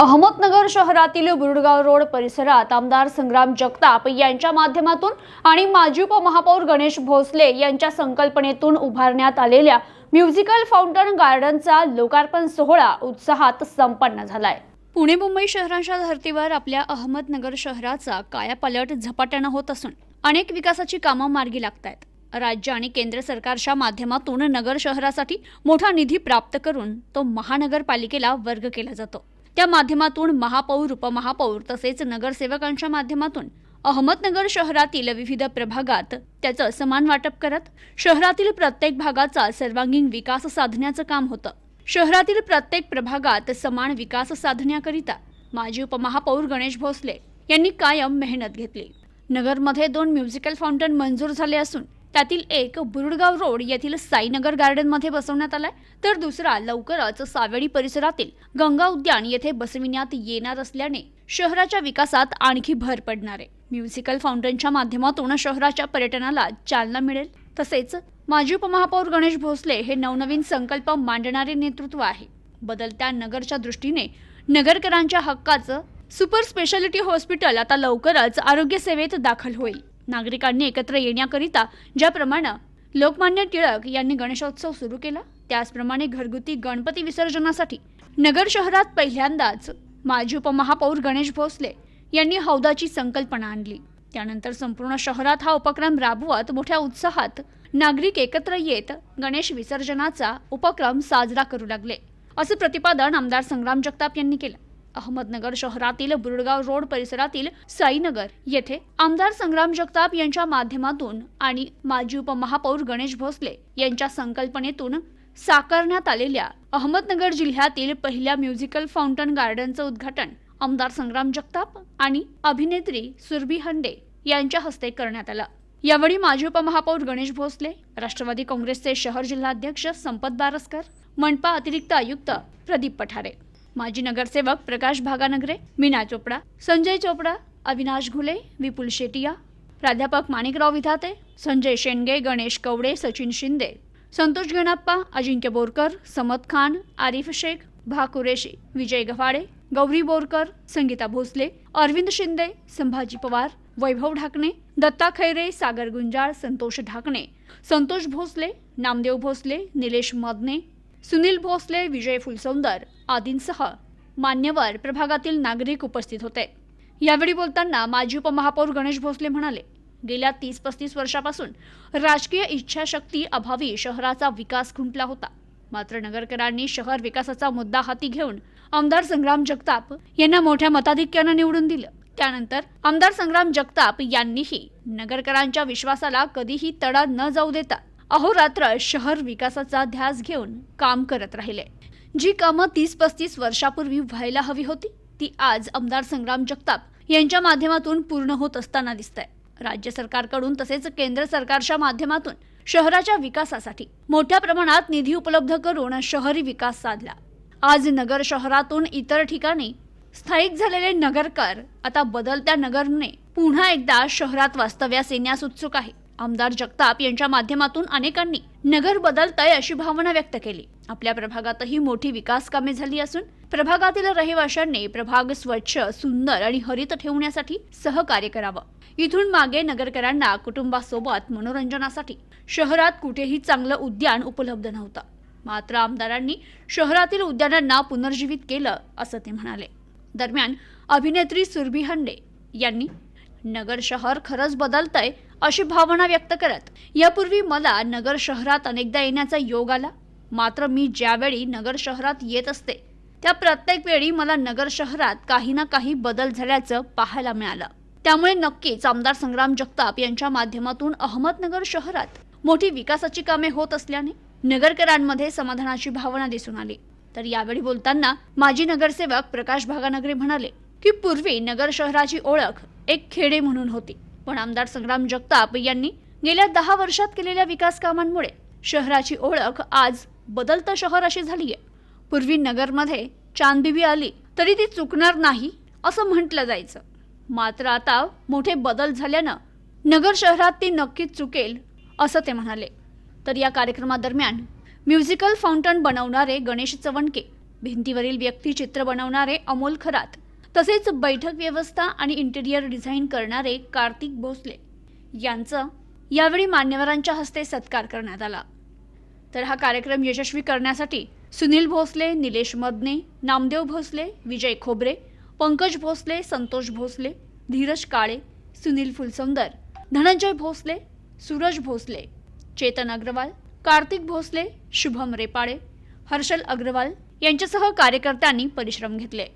अहमदनगर शहरातील बुरुडगाव रोड परिसरात आमदार संग्राम जगताप यांच्या माध्यमातून आणि माजी उपमहापौर गणेश भोसले यांच्या संकल्पनेतून उभारण्यात आलेल्या म्युझिकल फाउंटन गार्डनचा लोकार्पण सोहळा उत्साहात संपन्न झालाय. पुणे मुंबई शहरांच्या धर्तीवर आपल्या अहमदनगर शहराचा कायापालट झपाट्यानं होत असून अनेक विकासाची कामं मार्गी लागत आहेत राज्य आणि केंद्र सरकारच्या माध्यमातून नगर शहरासाठी मोठा निधी प्राप्त करून तो महानगरपालिकेला वर्ग केला जातो. त्या माध्यमातून महापौर उपमहापौर तसेच नगरसेवकांच्या माध्यमातून अहमदनगर शहरातील विविध प्रभागात त्याचं समान वाटप करत शहरातील प्रत्येक भागाचा सर्वांगीण विकास साधण्याचं काम होतं. शहरातील प्रत्येक प्रभागात समान विकास साधण्याकरिता माजी उपमहापौर गणेश भोसले यांनी कायम मेहनत घेतली. नगरमध्ये दोन म्युझिकल फाउंटन मंजूर झाले असून त्यातील एक बुरुडगाव रोड येथील साईनगर गार्डनमध्ये बसवण्यात आलाय. तर दुसरा लवकरच सावेडी परिसरातील गंगा उद्यान येथे बसविण्यात येणार असल्याने शहराच्या विकासात आणखी भर पडणार आहे. म्युझिकल फाउंटनच्या माध्यमातून शहराच्या पर्यटनाला चालना मिळेल. तसेच माजी उपमहापौर गणेश भोसले हे नवनवीन संकल्प मांडणारे नेतृत्व आहे. बदलत्या नगरच्या दृष्टीने नगरकरांच्या हक्काचं सुपर स्पेशालिटी हॉस्पिटल आता लवकरच आरोग्य सेवेत दाखल होईल. नागरिकांनी एकत्र येण्याकरिता ज्याप्रमाणे लोकमान्य टिळक यांनी गणेशोत्सव सुरू केला त्याचप्रमाणे घरगुती गणपती विसर्जनासाठी नगर शहरात पहिल्यांदाच माजी उपमहापौर गणेश भोसले यांनी हौदाची संकल्पना आणली. त्यानंतर संपूर्ण शहरात हा उपक्रम राबवत मोठ्या उत्साहात नागरिक एकत्र येत गणेश विसर्जनाचा उपक्रम साजरा करू लागले असे प्रतिपादन आमदार संग्राम जगताप यांनी केलं. अहमदनगर शहरातील बुरुडगाव रोड परिसरातील साईनगर येथे आमदार संग्राम जगताप यांच्या माध्यमातून आणि माजी उपमहापौर गणेश भोसले यांच्या संकल्पनेतून साकारण्यात आलेल्या अहमदनगर जिल्ह्यातील पहिल्या म्युझिकल फाउंटन गार्डनचं उद्घाटन आमदार संग्राम जगताप आणि अभिनेत्री सुरभी हंडे यांच्या हस्ते करण्यात आलं. यावेळी माजी उपमहापौर गणेश भोसले राष्ट्रवादी काँग्रेसचे शहर जिल्हाध्यक्ष संपत बारसकर मनपा अतिरिक्त आयुक्त प्रदीप पठारे माजी नगरसेवक प्रकाश भागानगरे मीना चोपडा संजय चोपडा अविनाश घुले विपुल शेटिया प्राध्यापक माणिकराव विधाते संजय शेंडगे गणेश कवडे सचिन शिंदे संतोष गणाप्पा अजिंक्य बोरकर समत खान आरिफ शेख भा कुरेशी विजय गव्हाडे गौरी बोरकर संगीता भोसले अरविंद शिंदे संभाजी पवार वैभव ढाकणे दत्ता खैरे सागर गुंजाळ संतोष ढाकणे संतोष भोसले नामदेव भोसले निलेश मदने सुनील भोसले विजय फुलसौंदर आदींसह मान्यवर प्रभागातील नागरिक उपस्थित होते. यावेळी बोलताना माजी उपमहापौर गणेश भोसले म्हणाले गेल्या तीस पस्तीस वर्षापासून राजकीय इच्छाशक्ती अभावी शहराचा विकास खुंटला होता. मात्र नगरकरांनी शहर विकासाचा मुद्दा हाती घेऊन आमदार संग्राम जगताप यांना मोठ्या मताधिक्यानं निवडून दिलं. त्यानंतर आमदार संग्राम जगताप यांनीही नगरकरांच्या विश्वासाला कधीही तडा न जाऊ देता अहोरात्र शहर विकासाचा ध्यास घेऊन काम करत राहिले. जी कामं तीस पस्तीस वर्षापूर्वी व्हायला हवी होती ती आज आमदार संग्राम जगताप यांच्या माध्यमातून पूर्ण होत असताना दिसत आहे राज्य सरकारकडून तसेच केंद्र सरकारच्या माध्यमातून शहराच्या विकासासाठी मोठ्या प्रमाणात निधी उपलब्ध करून शहरी विकास साधला. आज नगर शहरातून इतर ठिकाणी स्थायिक झालेले नगरकर आता बदलत्या नगरने पुन्हा एकदा शहरात वास्तव्यास येण्यास उत्सुक आहे. आमदार जगताप यांच्या माध्यमातून अनेकांनी नगर बदलतंय अशी भावना व्यक्त केली. आपल्या प्रभागातही मोठी विकास कामे झाली असून प्रभागातील रहिवाशांनी प्रभाग स्वच्छ सुंदर आणि हरित ठेवण्यासाठी सहकार्य करावं. इथून मागे नगरकरांना कुटुंबासोबत मनोरंजनासाठी शहरात कुठेही चांगलं उद्यान उपलब्ध नव्हतं. मात्र आमदारांनी शहरातील उद्यानांना पुनर्जीवित केलं असं ते म्हणाले. दरम्यान अभिनेत्री सुरभी हंडे यांनी नगर शहर खरंच बदलतंय अशी भावना व्यक्त करत यापूर्वी मला नगर शहरात अनेकदा येण्याचा योग आला. मात्र मी ज्यावेळी नगर शहरात येत असते त्या प्रत्येक वेळी मला नगर शहरात काही ना काही बदल झाल्याचं पाहायला मिळालं. त्यामुळे नक्कीच आमदार संग्राम जगताप यांच्या माध्यमातून अहमदनगर शहरात मोठी विकासाची कामे होत असल्याने नगरकरांमध्ये समाधानाची भावना दिसून आली. तर यावेळी बोलताना माजी नगरसेवक प्रकाश भागानगरे म्हणाले की पूर्वी नगर शहराची ओळख एक खेडे म्हणून होती. पण आमदार संग्राम जगताप यांनी गेल्या दहा वर्षात केलेल्या विकास कामांमुळे शहराची ओळख आज बदलतं शहर अशी झाली आहे पूर्वी नगरमध्ये चांदबिबी आली तरी ती चुकणार नाही असं म्हटलं जायचं. मात्र आता मोठे बदल झाल्यानं नगर शहरात ती नक्कीच चुकेल असं ते म्हणाले. तर या कार्यक्रमादरम्यान म्युझिकल फाउंटन बनवणारे गणेश चवणके भिंतीवरील व्यक्तिचित्र बनवणारे अमोल खरात तसेच बैठक व्यवस्था आणि इंटेरियर डिझाईन करणारे कार्तिक भोसले यांचं यावेळी मान्यवरांच्या हस्ते सत्कार करण्यात आला. तर हा कार्यक्रम यशस्वी करण्यासाठी सुनील भोसले निलेश मदने नामदेव भोसले विजय खोबरे पंकज भोसले संतोष भोसले धीरज काळे सुनील फुलसुंदर धनंजय भोसले सूरज भोसले चेतन अग्रवाल कार्तिक भोसले शुभम रेपाळे हर्षल अग्रवाल यांच्यासह कार्यकर्त्यांनी परिश्रम घेतले.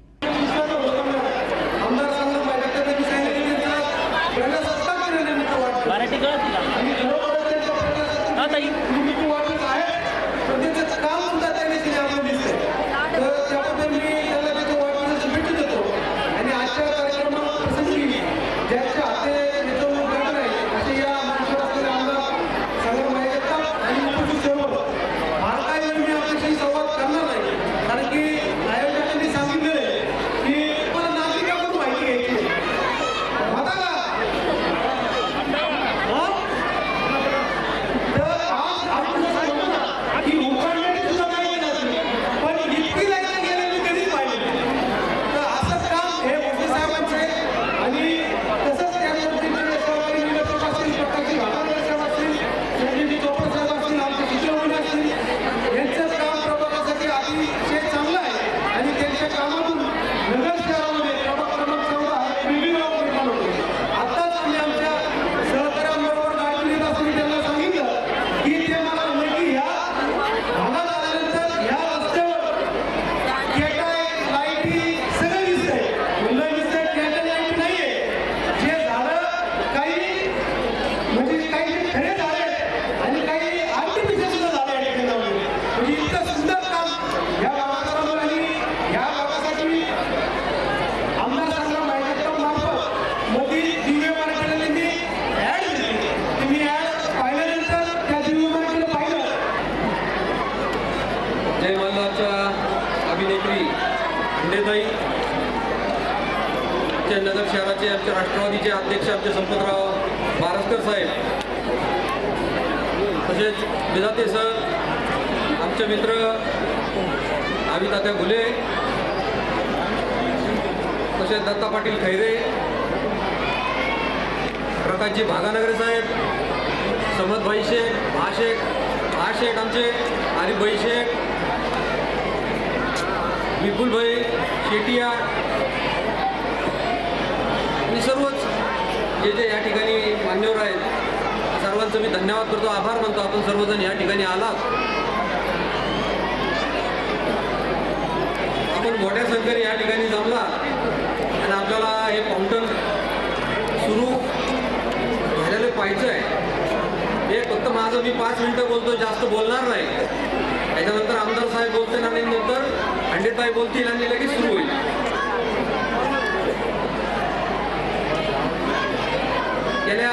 आवितात्या घुले तसेच दत्ता पाटील खैरे प्रकाशजी भागानगरे साहेब समदभाई शेख भाशेख भाशेख आमचे आरिफभाई शेख विपुलभाई शेटिया आणि सर्वच जे जे या ठिकाणी मान्यवर आहेत सर्वांचं मी धन्यवाद करतो आभार मानतो. आपण सर्वजण या ठिकाणी आलात आपण मोठ्या संख्येने या ठिकाणी जमला. आणि आपल्याला हे फाउंटन सुरू झालेलं पाहिजे आहे हे फक्त माझं मी पाच मिनटं बोलतो जास्त बोलणार नाही. त्याच्यानंतर आमदार साहेब बोलतील आणि नंतर खंडितबाई बोलतील आणि लगेच सुरू होईल. गेल्या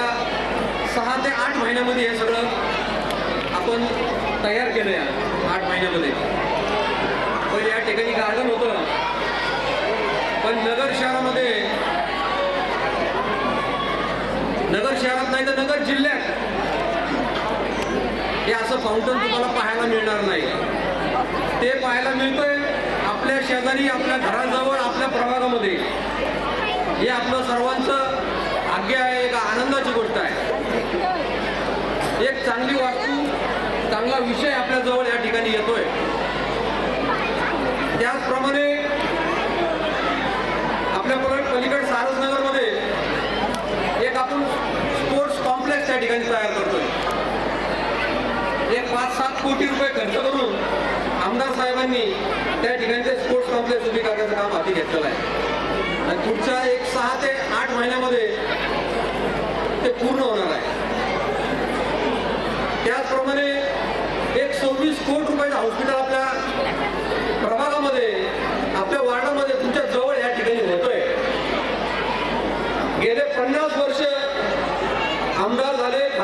सहा ते आठ महिन्यामध्ये हे सगळं आपण तयार केलं आहे आठ महिन्यामध्ये पहिले या ठिकाणी गार्डन होतं पण नगर शहरामध्ये नगर शहरात नाही तर नगर जिल्ह्यात. हे असं फाउंटन तुम्हाला पाहायला मिळणार नाही. ते पाहायला मिळतंय आपल्या शेजारी आपल्या घराजवळ आपल्या प्रभागामध्ये. हे आपलं सर्वांचं भाग्य आहे एक आनंदाची गोष्ट आहे. एक चांगली वास्तू चांगला विषय आपल्याजवळ या ठिकाणी येतोय. त्याचप्रमाणे आपल्या पलीकडे पलीकड सारसनगरमध्ये एक आपण स्पोर्ट्स कॉम्प्लेक्स त्या ठिकाणी तयार करतोय. एक पाच सात कोटी रुपये खर्च करून आमदार साहेबांनी त्या ठिकाणी स्पोर्ट्स कॉम्प्लेक्स उभी करण्याचं काम हाती घेतलेलं आहे. आणि पुढच्या एक सहा ते आठ महिन्यामध्ये ते पूर्ण होणार आहे. त्याचप्रमाणे एक सव्वीस कोटी रुपयाचं हॉस्पिटल आपल्या प्रभागामध्ये आपल्या वार्डामध्ये तुमच्या जवळ या ठिकाणी होतोय. गेले पन्नास वर्ष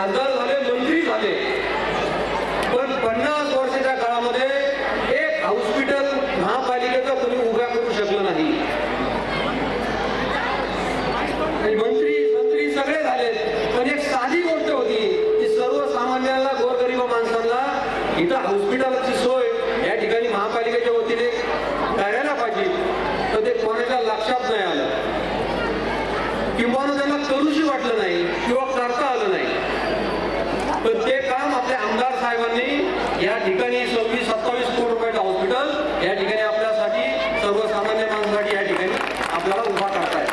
खासदार झाले मंत्री झाले. पण पन्नास वर्षाच्या काळामध्ये एक हॉस्पिटल महापालिकेचा कोणी उभ्या करू शकलं नाही. मंत्री मंत्री सगळे झाले. पण एक साधी गोष्ट होती की सर्वसामान्यांना गोरगरीब माणसांना इथं हॉस्पिटलची सोय या ठिकाणी महापालिकेच्या वतीने करायला पाहिजे. तर ते कोणाच्या लक्षात नाही आलं. किंवा त्यांना करूशी वाटलं नाही किंवा करता पण ते काम आपल्या आमदार साहेबांनी या ठिकाणी सव्वीस सत्तावीस कोटी रुपयाचं हॉस्पिटल या ठिकाणी आपल्यासाठी सर्वसामान्य माणसासाठी या ठिकाणी आपल्याला उभा करताय.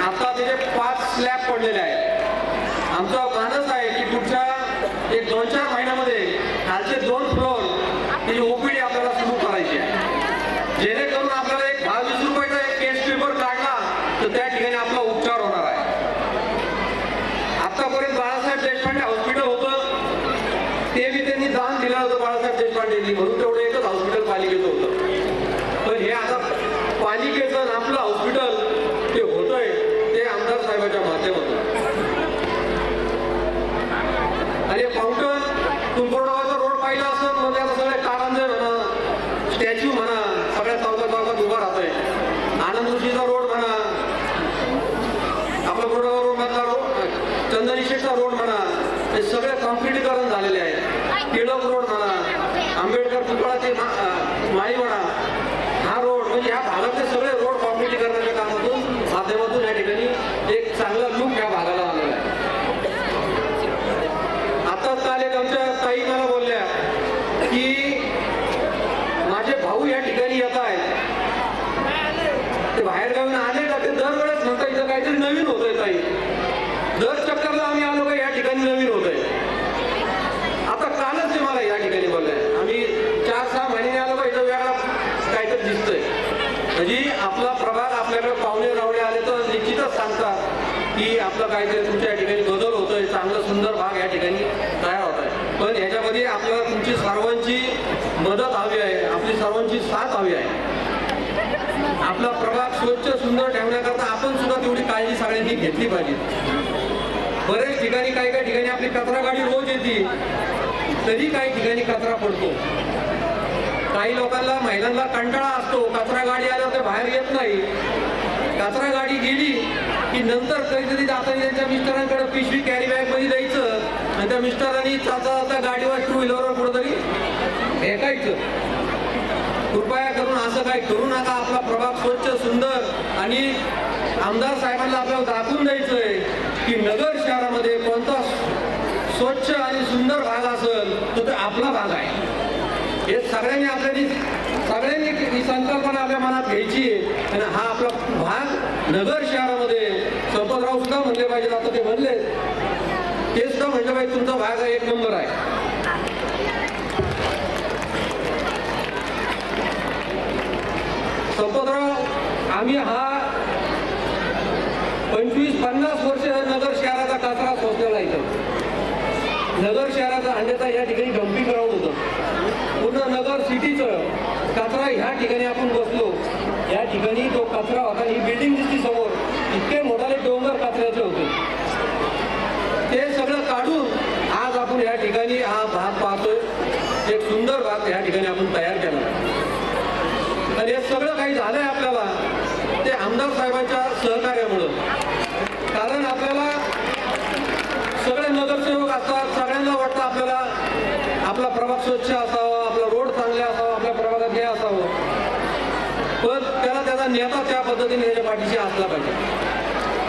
आता त्याचे पाच स्लॅब पडलेले आहेत आमचा मानस आहे की पुढच्या एक दोन चार महिन्यामध्ये खालचे दोन फ्लोअर त्याची ओपीडी आपल्याला सुरू करायची आहे जेणेकरून आपल्याला एक दहा वीस रुपयाचा एक केस पेपर काढला तर त्या ठिकाणी आपला उपचार होणार आहे आतापर्यंत बाळासाहेब देशपांडे हॉस्पिटल होतं ते बी त्यांनी दान दिलं होतं बाळासाहेब देशपांडेंनी म्हणून तेवढं एकच हॉस्पिटल पालिकेचं होतं पण हे आता पालिकेचं आणि आपलं हॉस्पिटल ते होतंय ते आमदार माध्यमातून. आणि फाउंटन तुंबरगावचा रोड पाहिला असं म्हणजे आता सगळे कारंजे म्हणा स्टॅच्यू म्हणा सगळ्या चौकात चौकात उभा राहतोय आनंद ऋषीचा रोड म्हणा आपला गुडगाव रोड मधला रोड चंदनी शेठचा रोड म्हणा हे सगळे कॉन्क्रिटीकरण झालेले आहे टिळक रोड म्हणा आंबेडकर पुतळाचे मा- अं, माळी म्हणा हा रोड म्हणजे ह्या भागातले सगळे रोड कॉन्क्रिटीकरणाच्या कामातून माध्यमातून या ठिकाणी एक चांगला लुक या भागाला आलेला आहे आता काल एक आमच्या ताई मला बोलल्या की माझे भाऊ या ठिकाणी येत आहेत ते बाहेर गावून आले का ते दरवेळेस म्हणता इथं काहीतरी नवीन होतंय ताई दर चक्करला आम्ही आलो का या ठिकाणी नवीन होतंय. आता कालच ते मला या ठिकाणी बोलले आम्ही चार सहा महिने आलो का इथं वेगळा काहीतरी दिसतंय. म्हणजे आपला प्रभाग आपल्याकडे पाहुणे रावणे आले तर निश्चितच सांगतात की आपलं काहीतरी तुमच्या या ठिकाणी बदल होतोय चांगला सुंदर भाग या ठिकाणी तयार होत आहे. पण ह्याच्यामध्ये आपल्याला तुमची सर्वांची मदत हवी आहे. आपली सर्वांची साथ हवी आहे. आपला प्रभाग स्वच्छ सुंदर ठेवण्याकरता आपण सुद्धा तेवढी काळजी सगळ्यांनी घेतली पाहिजे. बऱ्याच ठिकाणी काही काही ठिकाणी आपली कचरा गाडी रोज येते. तरी काही ठिकाणी कचरा पडतो. काही लोकांना महिलांना कंटाळा असतो. कचरा गाडी आल्यावर ते बाहेर येत नाही. कचरा गाडी गेली की नंतर कधीतरी जाताना त्यांच्या मिस्टरांकडे पिशवी कॅरी बॅगमध्ये द्यायचं. आणि त्या मिस्टरांनी चाचा जाता गाडीवर टू व्हीलरवर कुठंतरी फेकायचं. कृपया करून असं काही करू नका. आपला प्रभाग स्वच्छ सुंदर आणि आमदार साहेबांना आपल्याला दाखवून द्यायचंय. की नगर शहरामध्ये कोणता स्वच्छ आणि सुंदर भाग असेल तर ते आपला भाग आहे. हे सगळ्यांनी आपल्यानी सगळ्यांनी ही संकल्पना आपल्या मनात घ्यायची आहे. आणि हा आपला भाग नगर शहरामध्ये संपतराव सुद्धा म्हणले पाहिजे आता ते म्हणले ते सुद्धा म्हणलं पाहिजे तुमचा भाग एक नंबर आहे. संपतराव आम्ही हा पन्नास वर्ष नगर शहराचा कचरा सोसलेला इथं. नगर शहराचा अंड्याचा या ठिकाणी डम्पिंग ग्राउंड होतं. पूर्ण नगर सिटीचं कचरा ह्या ठिकाणी आपण बसलो. या ठिकाणी तो कचरा होता ही बिल्डिंग दिसती समोर. इतके मोठाले डोंगर कचऱ्याचे होते. ते सगळं काढून आज आपण या ठिकाणी हा भाग पाहतोय. एक सुंदर भाग या ठिकाणी आपण तयार केला. आणि हे सगळं काही झालंय आपल्याला. ते आमदार साहेबांच्या सहकार्यामुळं. कारण आपल्याला सगळे नगरसेवक असतात सगळ्यांना वाटतं आपल्याला आपला प्रभाग स्वच्छ असावा आपला रोड चांगला असावा आपल्या प्रभागात हे असावं. पण त्याला त्याचा नेता त्या पद्धतीने त्याच्या पाठीशी असला पाहिजे.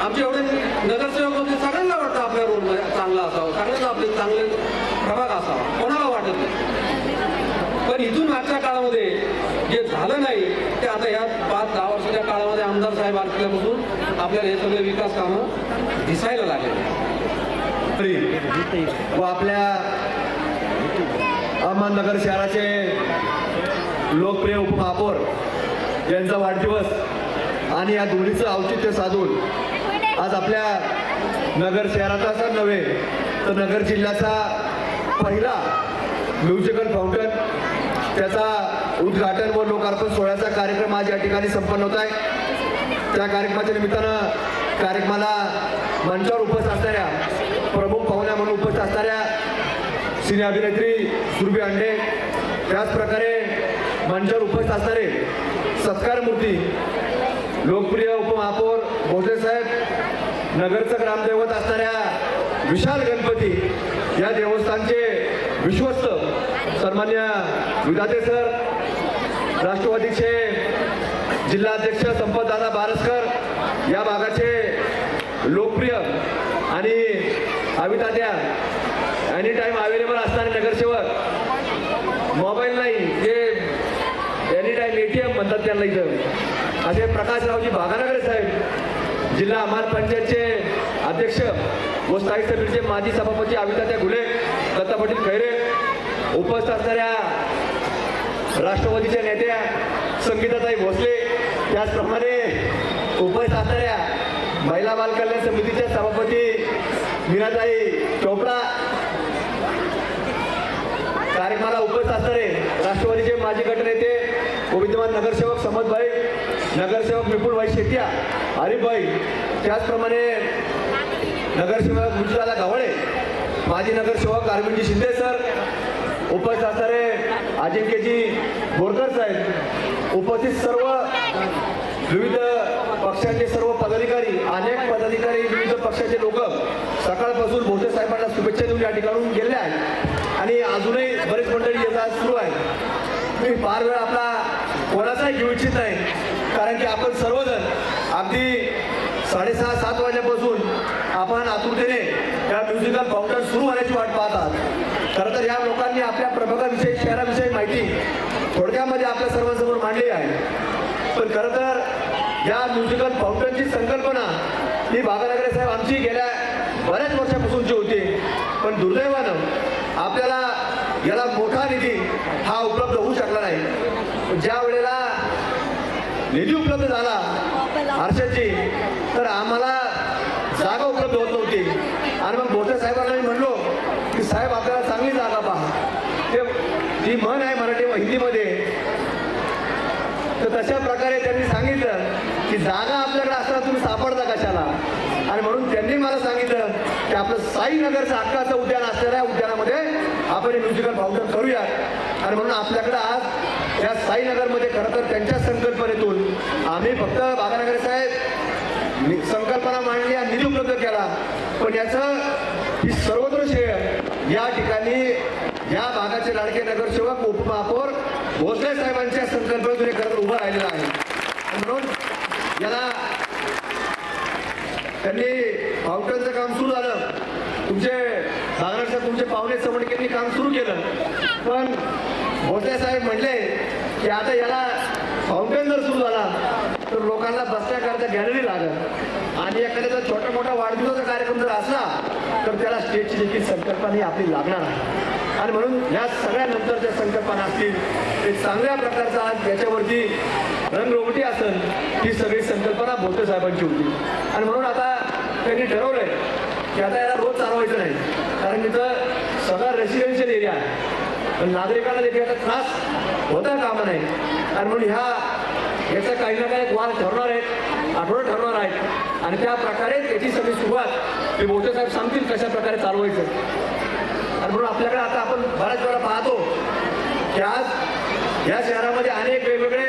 आमचे एवढे नगरसेवक होते सगळ्यांना वाटतं आपल्या रोड चांगला असावा सगळ्यांना आपले चांगले प्रभाग असावा. कोणाला वाटत नाही. पण इथून आजच्या काळामध्ये जे झालं नाही ते आता या पाच दहा वर्षाच्या काळामध्ये आमदार साहेब असल्यापासून आपल्याला हे सगळे विकास कामं दिसायला लागले व आपल्या अहमदनगर शहराचे लोकप्रिय उपमहापौर यांचा वाढदिवस आणि या दोन्हीचं औचित्य साधून आज आपल्या नगर शहराचा नव्हे तर नगर जिल्ह्याचा पहिला म्युझिकल फाउंटन त्याचा उद्घाटन व लोकार्पण सोहळ्याचा कार्यक्रम आज या ठिकाणी संपन्न होत आहे. त्या कार्यक्रमाच्या निमित्तानं कार्यक्रमाला मंचावर उपस्थित असणाऱ्या प्रमुख पाहुण्या म्हणून उपस्थित असणाऱ्या सिने अभिनेत्री सुरभी अंडे त्याचप्रकारे मंचावर उपस्थित असणारे सत्कार मूर्ती लोकप्रिय उपमहापौर भोसले साहेब नगरचं ग्रामदैवत असणाऱ्या विशाल गणपती या देवस्थानचे विश्वस्त सन्मान्य विधाते सर राष्ट्रवादीचे जिल्हाध्यक्ष संपतदादा बारसकर या भागाचे लोकप्रिय आणि आम्ही एनी टाईम अवेलेबल असणारे नगरसेवक. मोबाईल नाही जे any time A T M म्हणतात त्यांना इथं. असे प्रकाशरावजी भागानगर साहेब जिल्हा अमार पंचायतचे अध्यक्ष व स्थायी समितीचे माजी सभापती अवितात्या घुले दत्ता पाटील खैरे उपस्थित असणाऱ्या राष्ट्रवादीच्या नेत्या संगीताताई भोसले उपस्थित साताऱ्या महिला बालकल्याण समितीच्या सभापती मीनाताई चोपडा कार्यक्रमाला उपस्थित असणारे राष्ट्रवादीचे माजी गटनेते विद्यमान नगरसेवक समदभाई नगरसेवक विपुलभाई शेट्या हरिफभाई त्याचप्रमाणे नगरसेवक गुजराला गावळे माजी नगरसेवक अरविंदजी शिंदे सर उपस्थित असणारे अजिंक्यजी बोरकर साहेब उपस्थित सर्व विविध पक्षाचे सर्व पदाधिकारी अनेक पदाधिकारी विविध पक्षाचे लोक सकाळपासून भोसे साहेबांना शुभेच्छा देऊन या ठिकाणून गेले आहेत. आणि अजूनही बरेच मंडळी याचा सुरू आहे. मी फार वेळ आपला कोणाचाही घेऊ इच्छित नाही कारण की आपण सर्वजण अगदी साडेसहा सात वाजल्यापासून आपण आतुरतेने या म्युझिकल फाउंटन सुरू होण्याची वाट पाहतात खरं तर या लोकांनी आपल्या प्रभागाविषयी शहराविषयी माहिती थोडक्यामध्ये आपल्या सर्वांसमोर मांडली आहे. पण खरं तर या म्युझिकल फाउंटनची संकल्पना ही बागानगरे साहेब आमची गेल्या बऱ्याच वर्षापासूनची होती पण दुर्दैवानं आपल्याला याला मोठा निधी हा उपलब्ध होऊ शकला नाही. पण ज्या वेळेला निधी उपलब्ध झाला हर्षदजी तर आम्हाला जागा उपलब्ध होत नव्हती. आणि मग मोठ्या साहेबांना मी म्हणलो की साहेब आपल्याला चांगली जागा पहा. ते ती म्हण आहे मराठी हिंदीमध्ये तर तशा प्रकारे त्यांनी सांगितलं की जागा आपल्याकडे असताना तुम्ही सापडता कशाला? आणि म्हणून त्यांनी मला सांगितलं की आपलं साईनगरचं हक्काचं उद्यान असलेल्या उद्यानामध्ये आपण हे म्युझिकल फाउंटन करूयात. आणि म्हणून आपल्याकडं आज या साईनगरमध्ये खरं तर त्यांच्या संकल्पनेतून आम्ही फक्त बागानगर साहेब संकल्पना मांडली आणि निधी उपलब्ध केला. पण याचं ही सर्वत्र श्रेय या ठिकाणी या भागाचे लाडके नगरसेवक उपमहापौर भोसले साहेबांच्या संकल्पनेतून हे खरं तर उभं राहिलेलं आहे. म्हणून याला त्यांनी फाउंटनचं काम सुरू झालं. तुमचे भागराच्या तुमचे पाहुणे चमडकेंनी काम सुरू केलं. पण भोसले साहेब म्हणले की आता याला फाउंटन जर सुरू झाला तर लोकांना बसण्याकरता गॅलरी लागत आणि एखाद्याचा छोटा मोठा वाढदिवसाचा कार्यक्रम जर असला तर त्याला स्टेजची देखील संकल्पना ही आपली लागणार आहे. आणि म्हणून ह्या सगळ्या नंतरच्या संकल्पना असतील ते चांगल्या प्रकारचा आज याच्यावरती रंगरोगटी आसन ही सगळी संकल्पना भोसले साहेबांची होती. आणि म्हणून आता त्यांनी ठरवलंय की आता याला रोज चालवायचं नाही. कारण तिथं सगळा रेसिडेन्शियल एरिया आहे. पण नागरिकांना देखील याचा त्रास होता कामा नाही. आणि म्हणून ह्या याचा काही ना काही वार ठरणार आहेत आठवडे ठरणार आहेत. आणि त्या प्रकारे त्याची सगळी सुरुवात ते मोठे साहेब सांगतील कशा प्रकारे चालवायचं. आणि म्हणून आपल्याकडे आता आपण बऱ्याच वेळा पाहतो की आज या शहरामध्ये अनेक वेगवेगळे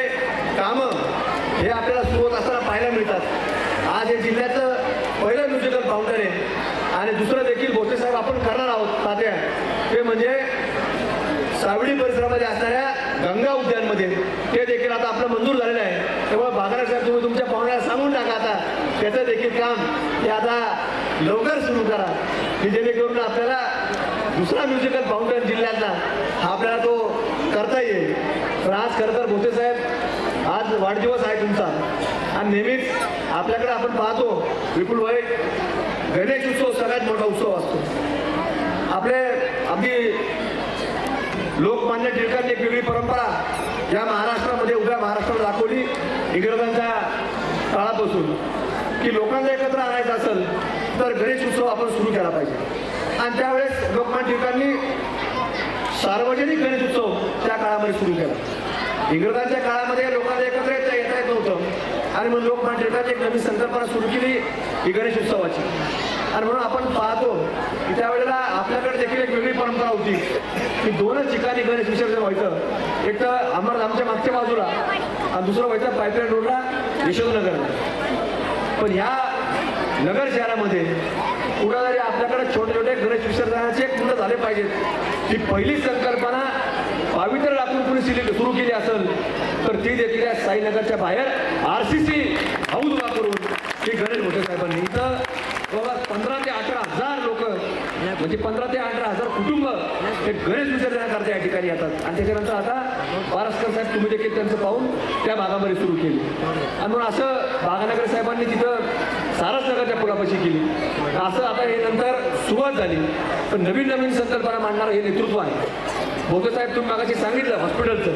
हे आपल्याला सुरू असताना पाहायला मिळतात. आज हे जिल्ह्याचं पहिलं म्युझिकल फाउंडर आहे. आणि दुसरं देखील भोसे साहेब आपण करणार आहोत तात्या ते म्हणजे सावडी परिसरामध्ये असणाऱ्या गंगा उद्यानमध्ये. ते देखील आता आपलं मंजूर झालेलं आहे. त्यामुळे बाजारात साहेब तुम्ही तुमच्या पाहुण्याला सांगून टाका आता. त्याचं देखील काम ते आता लवकर सुरू करा. की जेणेकरून आपल्याला दुसरा म्युझिकल फाउंटन जिल्ह्यातला हा आपल्याला तो करता येईल. पण आज खरं तर भोसे साहेब आज वाढदिवस आहे तुमचा. आणि नेहमीच आपल्याकडे आपण पाहतो विपुल भाई गणेश उत्सव सगळ्यात मोठा उत्सव असतो. आपले अगदी लोकमान्य टिळकांची एक वेगळी परंपरा या महाराष्ट्रामध्ये उभ्या महाराष्ट्राला दाखवली इंग्रजांच्या काळापासून. की लोकांना एकत्र आणायचं असेल तर गणेश उत्सव आपण सुरू केला पाहिजे. आणि त्यावेळेस लोकमान्य टिळकांनी सार्वजनिक गणेश उत्सव त्या काळामध्ये सुरू केला. इंग्रजांच्या काळामध्ये लोकांना एकत्र येता येता येत नव्हतं. आणि मग लोकमान टिळकांनी एक नवीन संकल्पना सुरू केली ही गणेश उत्सवाची. आणि म्हणून आपण पाहतो की त्यावेळेला आपल्याकडे देखील एक वेगळी परंपरा होती की दोनच ठिकाणी गणेश विसर्जन व्हायचं. एक तर अमरधामच्या मागच्या बाजूला आणि दुसरं व्हायचं पायथ्याडी रोडला यशोधनगरला. पण ह्या नगर शहरामध्ये कुठं जरी आपल्याकडे छोटे छोटे गणेश विसर्जनाचे कुठं झाले पाहिजेत. ही पहिली संकल्पना पावित्र्य राखून कुणी सिली सुरू केली असेल तर ती देखील या साईनगरच्या बाहेर आर सी सी हाऊस उभा करून ही गणेश मोठे साहेबांनी इथं जवळपास पंधरा ते अठरा हजार लोक म्हणजे पंधरा ते अठरा हजार कुटुंब हे गणेश विसर्जनाकरता या ठिकाणी येतात. आणि त्याच्यानंतर आता बारसकर साहेब तुम्ही देखील त्यांचं पाहून त्या भागामध्ये सुरू केली. आणि म्हणून असं भागानगर साहेबांनी तिथं सारसनगरच्या पुलापाशी केली. असं आता हे नंतर सुरुवात झाली. पण नवीन नवीन संकल्पना मांडणारं हे नेतृत्व आहे. भोगे साहेब तुम्ही मागाशी सांगितलं हॉस्पिटलचं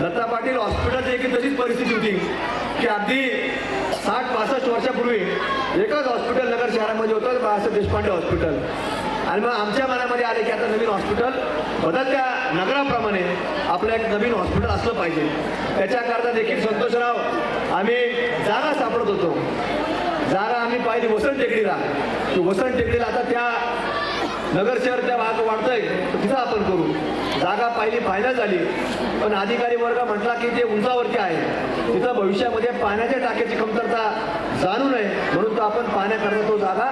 लता पाटील हॉस्पिटलची एक तशीच परिस्थिती होती. की अगदी साठ पासष्ट वर्षापूर्वी एकच हॉस्पिटल नगर शहरामध्ये होतं बाळासाहेब देशपांडे हॉस्पिटल आणि मग आमच्या मनामध्ये आले की आता नवीन हॉस्पिटल बदलत्या नगराप्रमाणे आपलं एक नवीन हॉस्पिटल असलं पाहिजे. त्याच्याकरता देखील संतोषराव आम्ही जागा सापडत होतो. जागा आम्ही पाहिली वसंत टेकडीला. की वसंत टेकडीला आता त्या नगर शहर त्या भाग वाढतंय तर तिथं आपण करू. जागा पाहिली फायदा झाली. पण अधिकारी वर्ग म्हटला की ते उंचावरती आहे. तिथं भविष्यामध्ये पाण्याच्या टाक्याची कमतरता जाणू नये म्हणून तो आपण पाण्याकरता तो जागा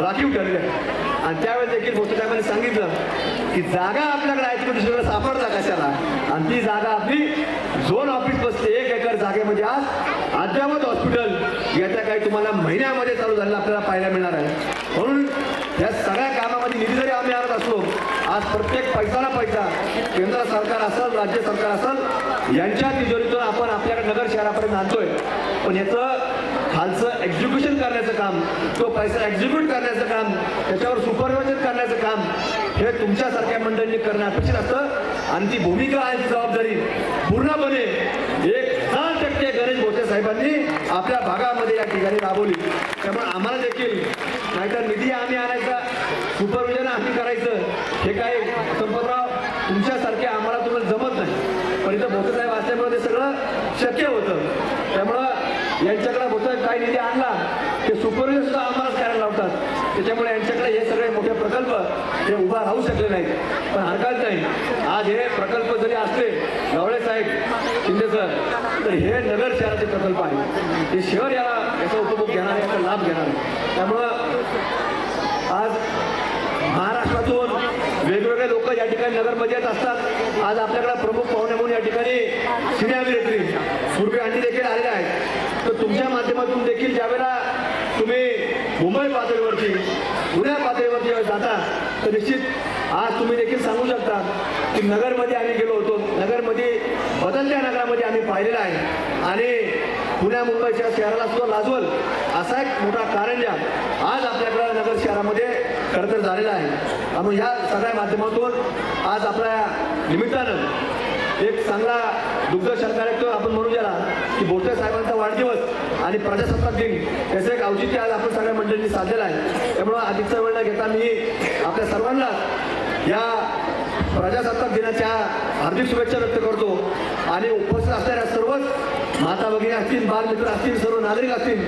राखीव ठरली आहे. आणि त्यावेळेस देखील भोसले साहेबांनी सांगितलं की जागा आपल्याकडे आहे तिकडे दुसरीकडे सापडता कशाला? आणि ती जागा आपली झोन ऑफिस बसते एक एकर जागेमध्ये आज अद्यावत हॉस्पिटल येत्या काही तुम्हाला महिन्यामध्ये चालू झालेलं आपल्याला पाहायला मिळणार आहे. म्हणून या सगळ्या कामामध्ये निधी जरी आम्ही आणत असलो आज प्रत्येक पैसा ना पैसा केंद्र सरकार असेल राज्य सरकार असेल यांच्या तिजोरीतून आपण आपल्याकडे नगर शहरापर्यंत आणतोय. पण याचं खालचं एक्झिक्युशन करण्याचं काम तो पैसा एक्झिक्यूट करण्याचं काम त्याच्यावर सुपरवायझर करण्याचं काम हे तुमच्यासारख्या मंडळींनी करणं अपेक्षित असतं. आणि ती भूमिका आणि जबाबदारी पूर्णपणे एक दहा टक्के गणेश भोसे साहेबांनी आपल्या भागामध्ये या ठिकाणी राबवली. त्यामुळे आम्हाला देखील नाहीतर निधी आम्ही आणायचा सुपरविजन आम्ही करायचं. हे काही संपतराव तुमच्यासारखे आम्हाला तुम्हाला जमत नाही. पण इथं भोसेसाहेब असल्यामुळे ते सगळं शक्य होतं. त्यामुळं यांच्याकडे भोसे काही निधी आणला ते सुपरविजन सुद्धा आम्हाला असतात. त्याच्यामुळे यांच्याकडे हे सगळे मोठे प्रकल्प हे उभा राहू शकले नाहीत. पण हरकत नाही. आज हे प्रकल्प जरी असले गावळे साहेब शिंदे सर तर हे नगर शहराचे प्रकल्प आहे हे शहर याला याचा उपभोग घेणार आहे याचा लाभ घेणार आहे. त्यामुळं आज महाराष्ट्रातून वेगवेगळे लोक या ठिकाणी नगरमध्ये येत असतात. आज आपल्याकडे प्रमुख पाहुणे म्हणून या ठिकाणी सिने अभिनेत्री सुरभी अंडी देखील आलेल्या आहेत. तर तुमच्या माध्यमातून देखील ज्यावेळेला मुंबई पातळीवरती पुण्या पातळीवरती जाता तर निश्चित आज तुम्ही देखील सांगू शकता की नगरमध्ये आम्ही गेलो होतो. नगरमध्ये बदलत्या नगरामध्ये आम्ही पाहिलेलं आहे. आणि पुण्या मुंबईच्या शहराला सुद्धा लाजवल असा एक मोठा कारंजा आज आपल्याकडं नगर शहरामध्ये खरं तर झालेला आहे. त्यामुळे ह्या सगळ्या माध्यमातून आज आपल्या निमित्तानं एक चांगला दुग्धशाल कार्यक्रम आपण म्हणू ज्याला की बोटे साहेबांचा वाढदिवस आणि प्रजासत्ताक दिन याचं एक औचित्य आज आपण सगळ्या मंडळींनी साधलेलं आहे. त्यामुळं अधिकचा वेळ न घेता मी आपल्या सर्वांना या प्रजासत्ताक दिनाच्या हार्दिक शुभेच्छा व्यक्त करतो. आणि उपस्थित असणाऱ्या सर्वच माता भगिनी असतील बालमित्र असतील सर्व नागरिक असतील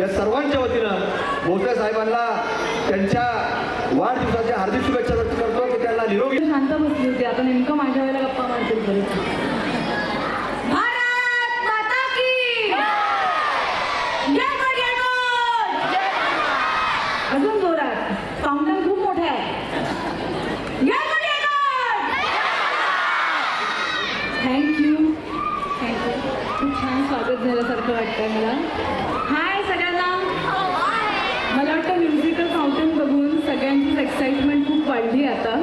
या सर्वांच्या वतीनं भोसले साहेबांना त्यांच्या वाढदिवसाच्या हार्दिक शुभेच्छा व्यक्त करतो की त्यांना निरोगी शांत बसली होती आता नेमकं माझ्या वेळेला गप्पा मारतील परत भारत माता की जय कल्याण अजून जोरात फाउंटन खूप मोठं आहे जय कल्याण थँक्यू थँक्यू खूप छान स्वागत झाल्यासारखं वाटतंय मला हाय सगळ्यांना मला वाटतं म्युझिकल फाउंटन बघून सगळ्यांचीच एक्साइटमेंट खूप वाढली आता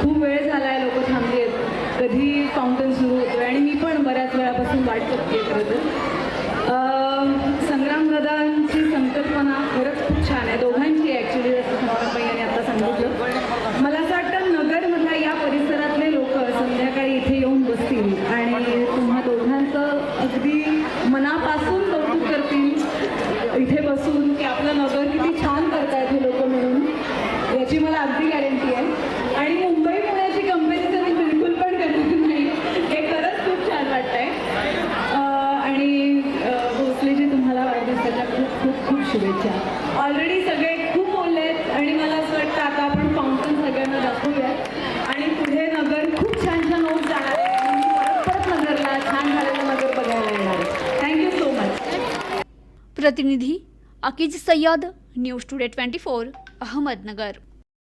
खूप वेळ झाला आहे लोक थांबली आहेत कधी फाउंटन सुरू होतोय आणि मी पण बऱ्याच वेळापासून वाट बघते खरं तर अं, संग्राम दादांची संकल्पना खरंच खूप छान आहे दोघांची ॲक्च्युली जसं समाराबाई यांनी आता सांगितलं मला असं वाटतं नगरमधल्या या परिसरातले लोक संध्याकाळी इथे येऊन बसतील आणि तुम्हा दोघांचं अगदी मनापासून कौतुक करतील इथे बसून की आपलं नगर किती छान करतायत हे लोक मिळून याची मला अगदी गॅरंटी आहे आणि मुंबई पुण्याची कंपॅरिझन मी बिलकुल पण करत नाही हे खरंच खूप छान वाटतंय अं, आणि अं, भोसलेजी तुम्हाला वाढदिवसाच्या खूप खूप खूप शुभेच्छा ऑलरेडी सगळे खूप बोलले आहेत आणि मला असं वाटतं आता आपण फाउंटन सगळ्यांना दाखवूयात आणि पुढे नगर खूप छान छान होत जाणार आहे आणि मी परत परत नगरला छान झालेलं नगर बघायला येणार आहे थँक्यू सो मच प्रतिनिधी Akeej Sayyad news today twenty four Ahmednagar.